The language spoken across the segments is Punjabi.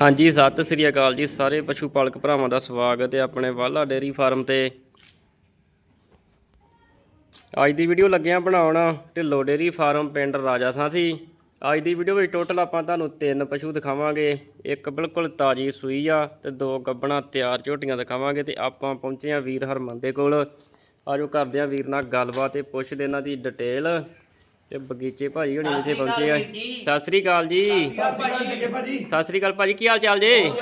ਹਾਂਜੀ, ਸਤਿ ਸ੍ਰੀ ਅਕਾਲ ਜੀ ਸਾਰੇ ਪਸ਼ੂ ਪਾਲਕ ਭਰਾਵਾਂ ਦਾ ਸਵਾਗਤ ਹੈ ਆਪਣੇ ਵਾਲਾ ਡੇਰੀ ਫਾਰਮ ਤੇ। ਅੱਜ ਦੀ ਵੀਡੀਓ ਲੱਗਿਆ ਬਣਾਉਣ ਢਿੱਲੋ ਡੇਰੀ ਫਾਰਮ ਪਿੰਡ ਰਾਜਾ ਸੀ ਅੱਜ ਦੀ ਵੀਡੀਓ ਵਿੱਚ ਟੋਟਲ ਆਪਾਂ ਤੁਹਾਨੂੰ ਤਿੰਨ ਪਸ਼ੂ ਦਿਖਾਵਾਂਗੇ। ਇੱਕ ਬਿਲਕੁਲ ਤਾਜੀ ਸੂਈ ਆ ਤੇ ਦੋ ਗੱਬਣਾ ਤਿਆਰ ਝੋਟੀਆਂ ਦਿਖਾਵਾਂਗੇ ਤੇ ਆਪਾਂ ਪਹੁੰਚੇ ਆ ਵੀਰ ਹਰਮਨ ਦੇ ਕੋਲ। ਆਜੋ ਕਰਦੇ ਆ ਵੀਰ ਨਾਲ ਗੱਲਬਾਤ ਤੇ ਪੁੱਛਦੇ ਇਹਨਾਂ ਦੀ ਡਿਟੇਲ ਤੇ ਬਗੀਚੇ ਭਾਜੀ ਹੁਣੀ ਇੱਥੇ ਪਹੁੰਚੇ ਆ। ਸਤਿ ਸ੍ਰੀ ਅਕਾਲ ਜੀ। ਸਤਿ ਸ਼੍ਰੀ ਅਕਾਲ ਜੱਗੇ ਭਾਜੀ। ਸਤਿ ਸ੍ਰੀ ਅਕਾਲ ਭਾਜੀ ਕੀ ਹਾਲ ਚਾਲ ਜੇ?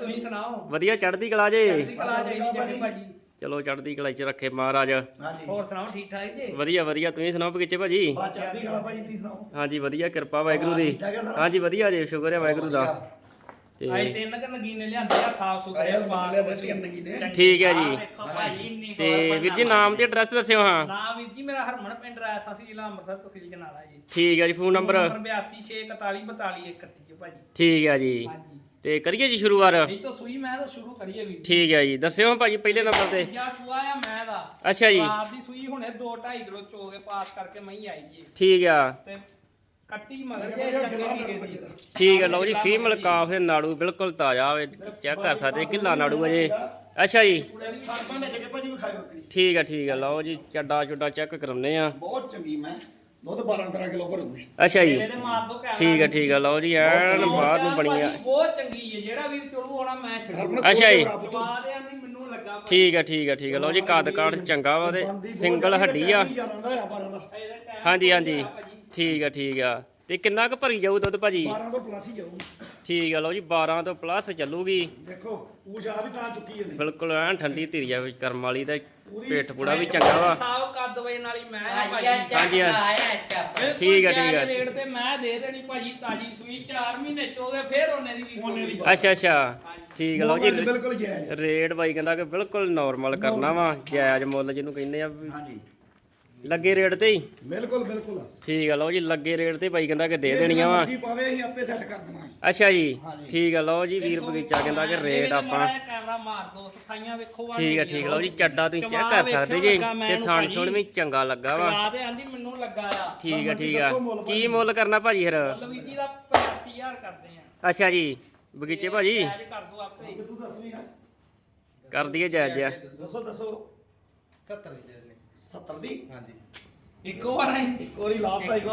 ਤੁਸੀਂ ਸੁਣਾਓ? ਵਧੀਆ ਚੜ੍ਹਦੀ ਕਲਾ ਜੇ? ਚਲੋ ਚੜ੍ਹਦੀ ਕਲਾ 'ਚ ਰੱਖੇ ਮਹਾਰਾਜ। ਹੋਰ ਸੁਣਾਓ ਠੀਕ ਠਾਕ ਜੀ? ਵਧੀਆ ਵਧੀਆ ਤੁਸੀਂ ਸੁਣਾਓ ਬਗੀਚੇ ਭਾਜੀ? ਬਾ ਚੜ੍ਹਦੀ ਕਲਾ ਭਾਜੀ ਤੁਸੀਂ ਸੁਣਾਓ? ਹਾਂਜੀ ਵਧੀਆ ਕਿਰਪਾ ਵਾਹਿਗੁਰੂ ਦੀ? ਹਾਂਜੀ ਵਧੀਆ ਜੀ ਸ਼ੁਕਰ ਹੈ ਵਾਹਿਗੁਰੂ ਦਾ। ਅੱਜ ਤੇ ਤਿੰਨ ਕ ਨਗੀਨੇ ਲਿਆਂਦੇ ਆ ਸਾਫ਼ ਸੁਥਰੇ ਪਾਸ ਠੀਕ ਹੈ ਜੀ। ਤੇ ਵੀਰ ਜੀ ਨਾਮ ਤੇ ਐਡਰੈਸ ਦੱਸਿਓ ਹਾਂ। ਨਾਮ ਵੀਰ ਜੀ ਮੇਰਾ ਹਰਮਨ ਪਿੰਡ ਰਾਇਸਾ ਸੀ ਜ਼ਿਲ੍ਹਾ ਅੰਮ੍ਰਿਤਸਰ ਤਹਿਸੀਲ ਜਨਾਲਾ ਜੀ। ਠੀਕ ਹੈ ਜੀ ਫੋਨ ਨੰਬਰ? ਨੰਬਰ 8264424131 ਜੀ ਭਾਜੀ। ਠੀਕ ਹੈ ਜੀ। ਹਾਂਜੀ। ਤੇ ਕਰੀਏ ਜੀ ਸ਼ੁਰੂਆਤ? ਇਹ ਤੋਂ ਸੂਈ ਮੈਂ ਤਾਂ ਸ਼ੁਰੂ ਕਰੀਏ ਵੀਰ ਜੀ। ਠੀਕ ਹੈ ਜੀ ਦੱਸਿਓ ਹਾਂ ਭਾਜੀ ਪਹਿਲੇ ਨੰਬਰ ਤੇ। ਜਾਂ ਸੂਆ ਆ ਮੈਂ ਦਾ। ਅੱਛਾ ਜੀ। ਰਾਤ ਦੀ ਸੂਈ ਹੁਣੇ 2 2.5 ਕਿਲੋ ਚੋ ਕੇ ਪਾਸ ਕਰਕੇ ਮੈਂ ਹੀ ਆਈ ਜੀ। ਠੀਕ ਆ। ਤੇ ਕੱਟੀ ਮਗਰ ਕੇ ਚੰਗੀ ਦੀ ਦੀ ਠੀਕ ਹੈ ਲਓ ਜੀ ਫੀਮੇਲ ਕਾਫ ਦੇ ਨਾੜੂ ਬਿਲਕੁਲ ਤਾਜ਼ਾ ਹੋਵੇ ਚੈੱਕ ਕਰ ਸਕਦੇ ਕਿੱਲਾ ਨਾੜੂ ਅਜੇ ਅੱਛਾ ਜੀ। ਭਾਜੀ ਵਿਖਾਇਓ ਕਰੀ ਠੀਕ ਹੈ ਠੀਕ ਹੈ ਲਓ ਜੀ ਚੱਡਾ ਚੁੱਡਾ ਚੈੱਕ ਕਰਾਉਂਦੇ ਆ ਬਹੁਤ ਚੰਗੀ ਮੈਂ ਦੁੱਧ 12 13 ਕਿਲੋ ਭਰੂ ਅੱਛਾ ਜੀ। ਇਹਦੇ ਮਾਰ ਦੋ ਕੈਮਰਾ ਠੀਕ ਹੈ ਠੀਕ ਹੈ ਲਓ ਜੀ ਐਨ ਬਾਹਰ ਨੂੰ ਬਣੀ ਆ। ਭਾਜੀ ਬਹੁਤ ਚੰਗੀ ਹੈ ਜਿਹੜਾ ਵੀਰ ਚੋਲੂ ਆਉਣਾ ਮੈਂ ਛੱਡੂ। ਹਰਮਨ ਅੱਛਾ ਜੀ। ਜਵਾਦ ਆ ਨਹੀਂ ਮੈਨੂੰ ਲੱਗਾ ਭਾਜੀ। ਠੀਕ ਹੈ ਠੀਕ ਹੈ ਠੀਕ ਹੈ ਲਓ ਜੀ ਕੱਦ ਕਾਠ ਚੰਗਾ ਵਾ ਤੇ ਸਿੰਗਲ ਹੱਡੀ ਆ। ਯਾਰਾਂ ਦਾ ਆ 12 ਦਾ। ਇਹਦਾ ਟਾਈਮ ਹਾਂਜੀ ਹਾਂਜੀ। ਠੀਕ ਆ ਠੀਕ ਆ। ਤੇ ਕਿੰਨਾ ਕੁ ਭਰੀ ਜਾਊ ਦੁੱਧ ਭਾਜੀ? 12 ਤੋਂ ਪਲੱਸ ਹੀ ਜਾਊ। ਠੀਕ ਆ ਲਓ ਜੀ 12 ਤੋਂ ਪਲੱਸ ਚੱਲੂਗੀ। ਦੇਖੋ ਪੂਛ ਆ ਵੀ ਤਾਂ ਚੁੱਕੀ ਇਹਨੇ ਬਿਲਕੁਲ ਐਨ ਠੰਡੀ ਧੀਰੀ ਆ ਵਿੱਚ ਕਰਮ ਵਾਲੀ ਤੇ ਪੇਟ ਪੂੜਾ ਵੀ ਚੰਗਾ ਵਾ। ਸਾਬ ਕੱਦ ਵਜੇ ਨਾਲ ਹੀ ਮੈਂ ਆ ਭਾਜੀ। ਹਾਂਜੀ ਬਿਲਕੁਲ ਠੀਕ ਆ, ਠੀਕ ਆ। ਰੇਟ ਤੇ ਮੈਂ ਦੇ ਦੇਣੀ ਭਾਜੀ ਤਾਜੀ ਸੂਈ 4 ਮਹੀਨੇ ਚ ਹੋ ਗਏ ਫੇਰ ਉਹਨੇ ਦੀ ਵੀ ਉਹਨੇ ਦੀ ਅੱਛਾ ਅੱਛਾ। ਠੀਕ ਆ ਲਓ ਜੀ ਬਿਲਕੁਲ ਜਾਇਜ਼ ਰੇਟ ਬਾਈ ਕਹਿੰਦਾ ਕਿ ਬਿਲਕੁਲ ਨਾਰਮਲ ਕਰਨਾ ਵਾ। ਜਾਇਜ਼ ਮੁੱਲ ਜਿਹਨੂੰ ਕਹਿੰਦੇ ਆ ਹਾਂਜੀ। ਲੱਗੇ ਰੇਟ ਤੇ ਹੀ? ਬਿਲਕੁਲ ਬਿਲਕੁਲ। ਠੀਕ ਆ ਲਓ ਜੀ ਲੱਗੇ ਰੇਟ ਤੇ ਬਾਈ ਕਹਿੰਦਾ ਕਿ ਦੇ ਦੇਣੀਆਂ ਵਾ। ਜੀ ਪਾਵੇ ਅਸੀਂ ਆਪੇ ਸੈੱਟ ਕਰ ਦੇਣਾ ਅੱਛਾ ਜੀ। ਠੀਕ ਆ ਲਓ ਜੀ ਵੀਰ ਬਗੀਚਾ ਕਹਿੰਦਾ ਕਿ ਰੇਟ ਆਪਾਂ ਕੈਮਰਾ ਮਾਰ ਦੋ ਸਫਾਈਆਂ ਵੇਖੋ ਆ ਠੀਕ ਹੈ ਠੀਕ ਲਓ ਜੀ ਚੱਡਾ ਤੁਸੀਂ ਚੈੱਕ ਕਰ ਸਕਦੇ ਜੀ ਤੇ ਥਣ ਥੁਣ ਵੀ ਚੰਗਾ ਲੱਗਾ ਵਾ। ਆ ਤੇ ਆਂਦੀ ਮੈਨੂੰ ਲੱਗਾ ਆ। ਠੀਕ ਹੈ ਠੀਕ ਆ। ਕੀ ਮੁੱਲ ਕਰਨਾ ਭਾਜੀ ਫਿਰ? ਲਵੀ ਜੀ ਦਾ 85000 ਕਰਦੇ ਆ। ਅੱਛਾ ਜੀ ਬਗੀਚੇ ਭਾਜੀ? ਕਰ ਦੋ ਆਪੇ ਹੀ। ਤੂੰ ਦੱਸ ਵੀ ਨਾ ਕਰ ਦਈਏ ਜਾਇਜ਼ ਜਿਹਾ। ਦੱਸੋ ਦੱਸੋ। 70 ਦੀ 70 ਦੀ। ਹਾਂਜੀ। ਇੱਕੋ ਵਾਰ ਆਈ ਇੱਕ ਵਾਰੀ ਲਾਤਾ ਇੱਕ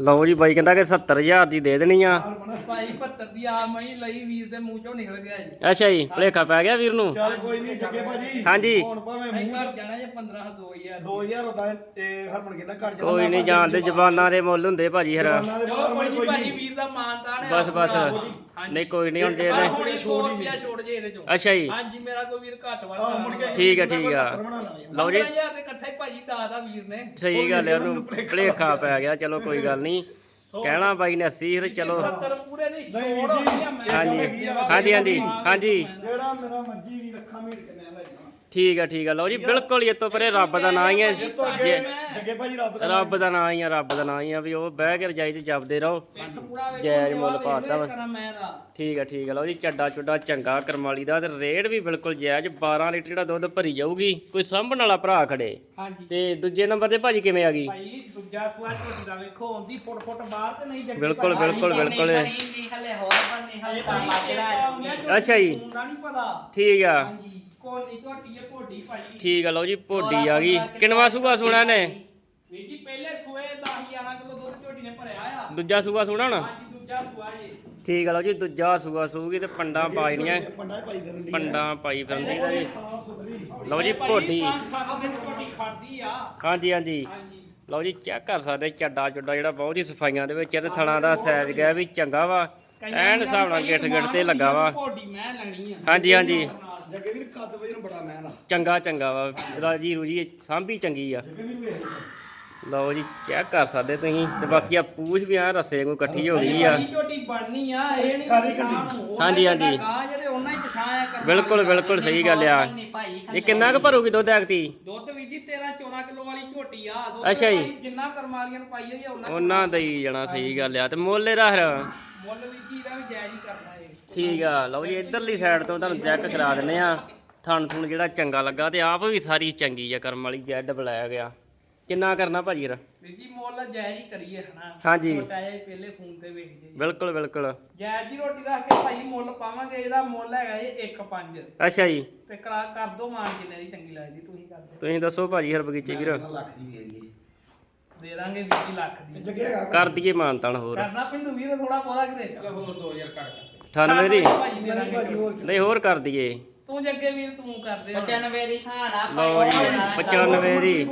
ਲਓ ਜੀ ਬਾਈ ਕਹਿੰਦਾ ਕਿ 70000 ਦੀ ਦੇ ਦੇਣੀ ਆ। ਭਾਈ 72 ਦੀ ਆ ਮੈਂ ਹੀ ਲਈ ਵੀਰ ਦੇ ਮੂੰਹ ਚੋਂ ਨਿਕਲ ਗਿਆ ਜੀ। ਅੱਛਾ ਜੀ ਭਲੇਖਾ ਪੈ ਗਿਆ ਵੀਰ ਨੂੰ। ਚੱਲ ਕੋਈ ਨਹੀਂ ਜੱਗੇ ਭਾਜੀ। ਹਾਂਜੀ। ਹੁਣ ਭਾਵੇਂ ਅਸੀਂ ਮੂੰਹ ਘਰ ਜਾਣਾ ਜੇ 15 2000 2000 ਹੁੰਦਾ ਇਹ ਹਰਮਨ ਕਹਿੰਦਾ ਘਰ ਜਾਣਾ ਕੋਈ ਨਹੀਂ ਜਾਣਦੇ ਜ਼ਬਾਨਾਂ ਦੇ ਮੁੱਲ ਹੁੰਦੇ ਭਾਜੀ ਫਿਰ। ਚਲੋ ਕੋਈ ਨਹੀਂ ਭਾਜੀ ਵੀਰ ਦਾ ਮਾਨਤਾਨ ਹੈ ਬਸ ਬਸ। ਨਹੀਂ ਕੋਈ ਨਹੀਂ ਹੁਣ ਜੇ ਸਾਰਾ ਇਹਦੇ- ਹੁਣੀ 100 ਰੁਪਿਆ ਛੋੜ ਜੇ ਇਹਦੇ ਚੋਂ। ਅੱਛਾ ਜੀ। ਹਾਂਜੀ ਮੇਰਾ ਕੋਈ ਵੀਰ ਘੱਟ ਕੇ ਠੀਕ ਆ, ਠੀਕ ਆ। ਲਓ ਜੀ। 15000 ਦੇ ਇਕੱਠਾ ਹੀ ਭਾਜੀ ਦਾਦਾ ਵੀਰ ਨੇ। ਸਹੀ ਗੱਲ ਹੈ ਉਹਨੂੰ। ਭਲੇਖਾ ਪੈ ਗਿਆ। ਚਲੋ ਕੋਈ ਗੱਲ ਨਹੀਂ। ਕਹਿਣਾ ਬਾਈ ਨੇ 80 ਤੇ ਚਲੋ। 70 ਪੂਰੇ ਨਹੀਂ ਨਹੀਂ ਛੋੜ ਵੀਰ ਜੀ, ਹੋਣੀ ਆ ਮੈਂ ਹਾਂਜੀ। ਹਾਂਜੀ ਹਾਂਜੀ। ਹਾਂਜੀ। ਜਿਹੜਾ ਮੇਰਾ ਮਰਜ਼ੀ ਵੀ ਰੱਖਾਂ ਮੀਟ ਕਿੰਨੇ ਦਾ ਜਾਣਾ ਠੀਕ ਆ ਠੀਕ ਆ। ਲਓ ਜੀ ਬਿਲਕੁਲ ਇਹ ਤੋਂ ਪਰੇ ਰੱਬ ਦਾ ਨਾਂ ਹੀ ਹੈ ਇਹ ਤੋਂ ਅੱਗੇ ਜੱਗੇ ਭਾਜੀ ਰੱਬ ਦਾ ਰੱਬ ਦਾ ਨਾਂ ਹੀ ਆ ਰੱਬ ਦਾ ਨਾਂ ਹੀ ਆ ਵੀ ਉਹ ਬਹਿ ਕੇ ਰਜਾਈ 'ਚ ਜਪਦੇ ਰਹੋ। ਮੇਵਾ ਮੁੱਲ ਪਾਤਾ ਵਾ। ਠੀਕ ਆ ਠੀਕ ਆ। ਲਓ ਜੀ ਚੱਡਾ ਚੁੱਡਾ ਚੰਗਾ ਕਰਮਾਲੀ ਦਾ ਤੇ ਰੇਟ ਵੀ ਬਿਲਕੁਲ ਜਾਇਜ਼ 12 ਲੀਟਰ ਜਿਹੜਾ ਦੁੱਧ ਭਰੀ ਜਾਊਗੀ ਕੋਈ ਸਾਂਭਣ ਵਾਲਾ ਭਰਾ ਖੜੇ। ਹਾਂਜੀ। ਤੇ ਦੂਜੇ ਨੰਬਰ ਤੇ ਭਾਜੀ ਕਿਵੇਂ ਆ ਗਈ? ਭਾਈ ਦੂਜਾ ਸਵਾਲ ਝੋਟੀ ਦਾ ਵੇਖੋ ਆਉਂਦੀ ਫੁੱਟ ਫੁੱਟ ਬਾਹਰ ਤੇ ਨਹੀਂ ਜੱਗੀ ਬਿਲਕੁਲ ਬਿਲਕੁਲ ਬਿਲਕੁਲ। ਹਲੇ ਹੋਰ ਬੰਨੇ ਹਲੇ ਪਾਪਾ ਜਿਹੜਾ ਅੱਛਾ ਜੀ। ਹੁੰਦਾ ਨਹੀਂ ਪਤਾ। ਠੀਕ ਆ। ਹਾਂਜੀ। ਕੋਲੀ ਝੋਟੀ ਹੈ ਭੋਡੀ ਭਾਜੀ। ਠੀਕ ਆ ਲਓ ਜੀ ਭੋਡੀ ਆ ਗਈ। ਕਿੰਨਵਾ ਸੂਗਾ ਸੋਣਾ ਨੇ ਵੀਰ ਜੀ ਪਹਿਲੇ ਸੂਏ 10 11 ਕਿਲੋ ਦੁੱਧ ਝੋਟੀ ਨੇ ਭਰਿਆ ਆ। ਦੂਜਾ ਸੂਗਾ ਸੋਣਾ ਨਾ ਹਾਂਜੀ ਦੂਜਾ ਸੂਆ ਜੀ ਠੀਕ ਆ ਲਓ ਜੀ ਦੂਜਾ ਸੂਗਾ ਸੂਗੀ ਤੇ ਪੰਡਾਂ ਪਾਈਆਂ ਪੰਡਾ ਹੀ ਪਾਈ ਕਰਨ ਦੀ ਪੰਡਾਂ ਪਾਈ ਫਿਰਦੀ ਤੇ ਜੀ ਸਾਫ਼ ਸੁਥਰੀ। ਲਓ ਜੀ ਭੋਡੀ। 5-7 ਦਿਨ ਝੋਟੀ ਖੜਦੀ ਆ। ਹਾਂਜੀ ਹਾਂਜੀ। ਲਓ ਜੀ ਚੈੱਕ ਕਰ ਸਕਦੇ ਚੱਡਾ ਚੁੱਡਾ ਜਿਹੜਾ ਬਹੁਤ ਹੀ ਸਫਾਈਆਂ ਦੇ ਵਿੱਚ ਤੇ ਥਣਾ ਦਾ ਸਾਈਜ਼ ਗਿਆ ਵੀ ਚੰਗਾ ਵਾ। ਐਨ ਹਿਸਾਬ ਨਾਲ ਗਿੱਠ ਗਿੱਠ ਤੇ ਲੱਗਾ ਵਾ। ਭੋਡੀ ਮੈਂ ਲੈਣੀ ਆ। ਹਾਂਜੀ ਹਾਂਜੀ। ਜੱਗੇ ਵੀਰ ਕੱਦ ਵਜਨ ਬੜਾ ਮੈਂ ਦਾ। ਚੰਗਾ ਚੰਗਾ ਵਾ। ਰਾਜੀ ਰੂਜੀ ਸਾਂਭੀ ਚੰਗੀ ਆ। ਜੱਗੇ ਵੀਰ ਵੇਖ। ਲਓ ਜੀ ਚੈੱਕ ਕਰ ਸਕਦੇ ਤੁਸੀਂ। ਤੇ ਬਾਕੀ ਆ ਪੂਛ ਵੀ ਆ ਰੱਸੇ ਨੂੰ ਇਕੱਠੀ ਹੋ ਗਈ ਆ। ਭਾਜੀ ਝੋਟੀ ਬਣਨੀ ਆ ਇਹ ਨਹੀਂ ਕਾਰੀ ਪਛਾਣ ਹਾਂਜੀ, ਹਾਂਜੀ। ਜਿਹੜੇ ਉਹਨਾਂ ਹੀ ਬਿਲਕੁਲ ਬਿਲਕੁਲ ਸਹੀ ਗੱਲ ਆ। ਇਹ ਕਿੰਨਾ ਕੁ ਭਰੂਗੀ ਦੁੱਧ ਐਕਤੀ ਦੁੱਧ ਵੀ ਜੀ 13 14 ਕਿਲੋ ਵਾਲੀ ਝੋਟੀ ਆ। ਦੁੱਧ ਅੱਛਾ ਜੀ। ਜਿੰਨਾ ਕਰਮਾਲੀਆਂ ਨੂੰ ਪਾਈ ਹੋਈ ਆ ਉਹਨਾਂ ਉਹਨਾਂ ਦਾ ਹੀ ਜਾਣਾ ਸਹੀ ਗੱਲ ਆ। ਤੇ ਮੁੱਲ ਇਹਦਾ ਫਿਰ? ਮੁੱਲ ਵੀ ਜੀ ਦਾ ਵੀ ਜਾਇਜ਼ ਹੀ ਕਰਨਾ। ਠੀਕ ਆ ਲਓ ਜੀ ਇਧਰਲੀ ਸਾਈਡ ਤੋਂ ਤੁਹਾਨੂੰ ਚੈੱਕ ਕਰਾ ਦਿੰਨੇ ਆ। ਥਣ ਥੁਣ ਜਿਹੜਾ ਚੰਗਾ ਲੱਗਾ ਤੇ ਆਪ ਵੀ ਸਾਰੀ ਚੰਗੀ ਆ ਕਰਮ ਵਾਲੀ ਜੈਡ ਬੁਲਾਇਆ ਗਿਆ ਕਿੰਨਾ ਕਰਨਾ ਭਾਜੀ ਯਾਰ ਵੀਰ ਜੀ ਮੁੱਲ ਜਾਇਜ਼ ਹੀ ਕਰੀਏ ਹਨਾ ਹਾਂਜੀ। ਛੋਟਾ ਜਿਹਾ ਹੀ ਪਹਿਲੇ ਫੋਨ ਤੇ ਵੇਖ ਜੇ ਬਿਲਕੁਲ ਬਿਲਕੁਲ। ਜਾਇਜ਼ ਦੀ ਰੋਟੀ ਰੱਖ ਕੇ ਭਾਈ ਮੁੱਲ ਪਾਵਾਂਗੇ ਇਹਦਾ ਮੁੱਲ ਹੈਗਾ ਜੀ 1.5 ਅੱਛਾ ਜੀ। ਤੇ ਕਰਾ ਕਰ ਦੋ ਮਾਨ ਜਿੰਨੇ ਦੀ ਚੰਗੀ ਲੱਗਦੀ ਤੁਸੀਂ ਕਰ ਦਿਓ ਤੁਸੀਂ ਦੱਸੋ ਭਾਜੀ ਹਰ ਬਗੀਚੇ ਵੀਰ। ਲੱਖ ਦੀ ਵੇਰੀਏ ਦੇ ਦਾਂਗੇ 20 ਲੱਖ ਦੀ। ਜੱਗੇ ਹੈਗਾ ਕਰ ਦਈਏ ਮਾਨਤਾਨ ਹੋਰ। ਕਰਨਾ ਪਿੰਦੂ ਵੀਰ ਥੋੜਾ ਬਹੁਤਾ ਕਿਤੇ। ਹੋਰ 2000 ਘੱਟ 98 ਦੀ? ਨਹੀਂ ਭਾਜੀ ਦਾਂਗੇ ਹੋਰ ਨਹੀਂ ਹੋਰ ਕਰ ਦਈਏ। ਤੂੰ ਜੱਗੇ ਵੀਰ ਤੂੰ ਕਰਦੇ ਹੁਣ। 95 ਦੀ ਖਾਣਾ ਲਓ ਜੀ 95 ਦੀ।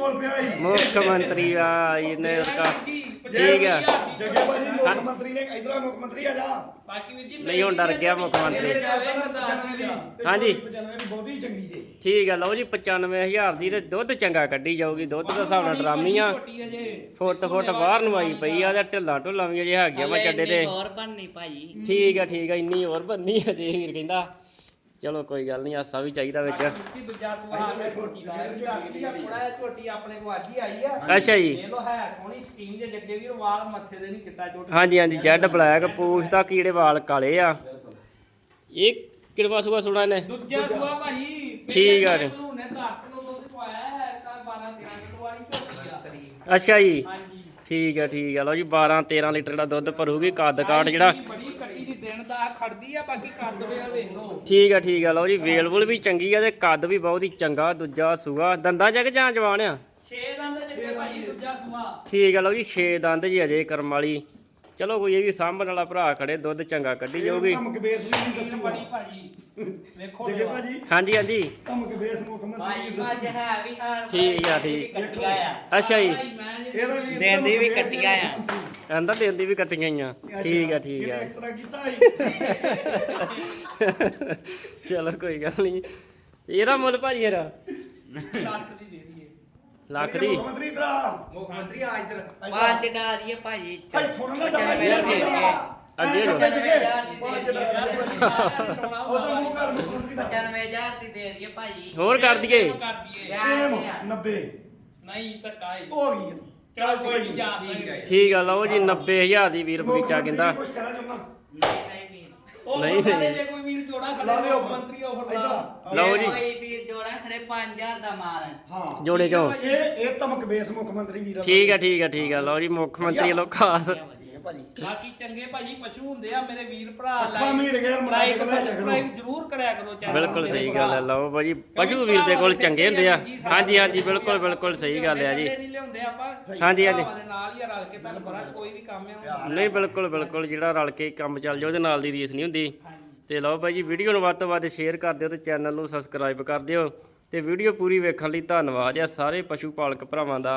ਮੁੱਖ ਮੰਤਰੀ ਆ ਇਹਨੇ ਕਾ ਜੀ, ਠੀਕ ਆ। ਜੱਗੇ ਭਾਜੀ ਮੁੱਖ ਮੰਤਰੀ ਨੇ ਇਧਰ ਮੁੱਖ ਮੰਤਰੀ ਆ ਜਾ। ਬਾਕੀ ਵੀਰ ਜੀ ਨਹੀਂ, ਹੁਣ ਡਰ ਗਿਆ ਮੁੱਖ ਮੰਤਰੀ। ਹਾਂਜੀ। 95 ਦੀ ਬੋਡੀ ਚੰਗੀ ਜੇ। ਠੀਕ ਆ ਲਓ ਜੀ 95000 ਦੀ ਤੇ ਦੁੱਧ ਚੰਗਾ ਕੱਢੀ ਜਾਊਗੀ। ਦੁੱਧ ਦਾ ਹਿਸਾਬ ਨਾਲ ਡਰਾਮੀ ਆ ਫੁੱਟ ਫੁੱਟ ਬਾਹਰ ਨੂੰ ਆਈ ਪਈ ਆ ਤੇ ਢਿੱਲਾਂ ਢੁੱਲਾਂ ਵੀ ਅਜੇ ਹੈਗੀਆਂ ਵਾ ਚੱਡੇ ਤੇ। ਹੋਰ ਬਣਨੀ ਭਾਜੀ ਠੀਕ ਆ ਠੀਕ ਆ ਇੰਨੀ ਹੋਰ ਬੰਨੀ ਆ ਜੇ ਵੀਰ ਕਹਿੰਦਾ। ਚਲੋ ਕੋਈ ਗੱਲ ਨਹੀਂ ਆਸਾ ਵੀ ਚਾਹੀਦਾ ਵਿੱਚ। ਬਾਕੀ ਦੂਜਾ ਸਵਾਲ ਹੈ ਝੋਟੀ ਦਾ ਇਹ ਵੀ ਆਖੀ ਆ ਥੋੜਾ ਜਿਹਾ ਝੋਟੀ ਆਪਣੇ ਕੋ ਅੱਜ ਹੀ ਆਈ ਆ। ਅੱਛਾ ਜੀ। ਇਹ ਲੋ ਹੈ ਸੋਹਣੀ ਸਕੀਮ ਜੇ ਜੱਗੇ ਵੀਰ ਵਾਲ ਮੱਥੇ ਦੇ ਨਹੀਂ ਚਿੱਟਾ ਝੋਟੀ। ਹਾਂਜੀ ਹਾਂਜੀ ਜੈਡ ਬਲੈਕ ਪੂਛ ਦਾ ਕੀੜੇ ਵਾਲ ਕਾਲੇ ਆ। ਇਹ ਕਿਹੜਾ ਸੂਆ ਸੁਣਾ ਇਹਨੇ? ਦੂਜਾ ਸੂਆ ਭਾਈ ਠੀਕ ਆ ਜੀ। ਨੇ ਤਾਂ 8 ਕਿਲੋ ਦੁੱਧ ਪਾਇਆ ਹੈ ਕੱਲ 12 13 ਕਿਲੋ ਵਾਲੀ ਝੋਟੀ ਆ। ਅੱਛਾ ਜੀ। ਹਾਂਜੀ। ਠੀਕ ਆ ਠੀਕ ਆ। ਲਓ ਜੀ 12 13 ਲੀਟਰ ਦਾ ਦੁੱਧ ਭਰੂਗੀ ਕੱਦ ਜਿਹੜਾ। ਬੜੀ ਕੱਟੀ ਦੀ ਦਿਨ ਦਾ ਖੜਦੀ ਆ ਬਾਕੀ ਕੱਦ ਵੇ ਵੇਖ ਲਓ। ਠੀਕ ਆ ਠੀਕ ਆ। ਲਓ ਜੀ ਵੇਲਵੁਲ ਵੀ ਚੰਗੀ ਆ ਤੇ ਕੱਦ ਵੀ ਬਹੁਤ ਹੀ ਚੰਗਾ ਦੂਜਾ ਸੂਆ। ਦੰਦਾਂ ਜਗ ਜਾਂ ਜਵਾਨ ਆ? 6 ਦੰਦ ਜੱਗੇ ਭਾਈ ਦੂਜਾ ਸੂਆ। ਠੀਕ ਆ ਲਓ ਜੀ 6 ਦੰਦ ਜੀ ਅਜੇ ਕਰਮ ਵਾਲੀ। ਚਲੋ ਕੋਈ ਇਹ ਵੀ ਸਾਂਭਣ ਵਾਲਾ ਭਰਾ ਖੜੇ ਦੁੱਧ ਚੰਗਾ ਕੱਢੀ ਜਾਊਗੀ। ਧਮਕ ਬੇਸ ਨਹੀਂ ਸੀਨ ਦੱਸੂ ਬੜੀ ਭਾਜੀ ਵੇਖੋ ਜੱਗੇ ਲੇਵਾ। ਭਾਜੀ? ਹਾਂਜੀ ਹਾਂਜੀ। ਧਮਕ ਬੇਸ ਮੁੱਖ ਭਾਈ ਮੰਤਰੀ ਮੱਝ ਹੈ ਵੀ ਹਾਂ ਠੀਕ ਆ, ਠੀਕ। ਕੱਟੀਆਂ ਆ। ਅੱਛਾ ਜੀ। ਇਹਦਾ ਵੀ ਦਿੰਦੀ ਵੀ ਕੱਟੀਆਂ ਆ। ਕਹਿੰਦਾ ਦਿਨ ਦੀ ਵੀ ਕੱਟੀਆਂ ਹੀ ਆ। ਠੀਕ ਆ ਠੀਕ ਆ। ਇਹਨੇ ਐਕਸਟਰਾ ਕੀਤਾ ਹੈ ਚਲੋ ਕੋਈ ਗੱਲ ਨਹੀਂ। ਇਹਦਾ ਮੁੱਲ ਭਾਜੀ ਇਹਦਾ? ਲੱਖ ਦੀ ਦੇ ਦਈਏ। ਲੱਖ ਦੀ? ਮੁੱਖ ਮੰਤਰੀ ਆ ਮੁੱਖ ਮੰਤਰੀ ਆ ਇੱਧਰ। ਪੰਜ ਡਾ ਭਾਜੀ ਭਾਈ ਥੋੜਾ ਨਾ ਡਾਲਾ ਅੱਗੇ ਜੋ। ਉਹਦਾ ਮੂੰਹ ਕਰ ਮੁੱਖ ਮੰਤਰੀ ਦਾ 95000 ਦੀ ਦੇ ਦਈਏ ਭਾਜੀ ਹੋਰ ਕਰ ਦਈਏ। ਕਰ ਦਈਏ ਸੇਮ ਯਾਰ 90 ਨਹੀਂ ਧੱਕਾ ਹੀ ਹੋ ਗਈ ਚਲ ਕੋਈ ਨਹੀਂ। ਜਾ ਸਕਦੇ। ਠੀਕ ਆ ਲਓ ਜੀ 90000 ਦੀ ਵੀਰ ਬਗੀਚਾ ਕਹਿੰਦਾ। ਕੁਝ ਕਹਿਣਾ ਚਾਹੁੰਦਾ? ਨਹੀਂ ਨਹੀਂ ਵੀਰ ਉਹ ਨਹੀਂ, ਨਹੀਂ ਨਹੀਂ। ਜੇ ਕੋਈ ਵੀਰ ਜੋੜਾ ਦਿਓ ਮੁੱਖ ਮੰਤਰੀ ਆਫਰ ਦਾ ਲਓ ਜੀ। ਕੋਈ ਵੀਰ ਜੋੜਾ ਖੜੇ 5000 ਦਾ ਮਾਰ। ਹੈ। ਹਾਂ ਜੋੜੇ ਚੋਂ ਇਹ ਇਹ ਧਮਕ ਬੇਸ ਮੁੱਖ ਮੰਤਰੀ ਵੀਰ ਠੀਕ ਆ ਠੀਕ ਆ ਠੀਕ ਆ। ਲਓ ਜੀ ਮੁੱਖ ਮੰਤਰੀ ਲੋ ਖਾਸ। ਭਾਜੀ। ਬਾਕੀ ਚੰਗੇ ਭਾਜੀ ਪਸ਼ੂ ਹੁੰਦੇ ਆ ਮੇਰੇ ਵੀਰ ਭਰਾ ਅੱਖਾਂ ਮੀਟ ਕੇ ਯਾਰ ਲਾਈਕ ਸਬਸਕ੍ਰਾਈਬ ਜਰੂਰ ਕਰਿਆ ਕਰੋ ਚੈਨਲ ਬਿਲਕੁਲ ਸਹੀ ਗੱਲ ਹੈ ਲਓ ਭਾਜੀ ਪਸ਼ੂ ਵੀਰ ਦੇ ਕੋਲ ਚੰਗੇ ਹੁੰਦੇ ਆ। ਹਾਂਜੀ ਹਾਂਜੀ ਬਿਲਕੁਲ ਬਿਲਕੁਲ ਸਹੀ ਗੱਲ ਹੈ ਜੀ। ਨਹੀਂ ਲਿਆਉਂਦੇ ਆਪਾਂ। ਹਾਂਜੀ, ਹਾਂਜੀ। ਭਰਾਵਾਂ ਦੇ ਨਾਲ ਹੀ ਆ ਰਲ ਕੇ ਤੁਹਾਨੂੰ ਪਤਾ ਕੋਈ ਵੀ ਕੰਮ ਹੈ ਨਹੀਂ ਬਿਲਕੁਲ ਬਿਲਕੁਲ ਜਿਹੜਾ ਰਲ ਕੇ ਕੰਮ ਚੱਲ ਜਾ ਉਹਦੇ ਨਾਲ ਦੀ ਰੀਸ ਨਹੀਂ ਹੁੰਦੀ। ਤੇ ਲਓ ਭਾਈ ਜੀ ਵੀਡੀਓ ਨੂੰ ਵੱਧ ਤੋਂ ਵੱਧ ਸ਼ੇਅਰ ਕਰ ਦਿਓ ਤੇ ਚੈਨਲ ਨੂੰ ਸਬਸਕ੍ਰਾਈਬ ਕਰ ਦਿਓ। ਤੇ ਵੀਡੀਓ ਪੂਰੀ ਵੇਖਣ ਲਈ ਧੰਨਵਾਦ ਆ ਸਾਰੇ ਪਸ਼ੂ ਪਾਲਕ ਭਰਾਵਾਂ ਦਾ।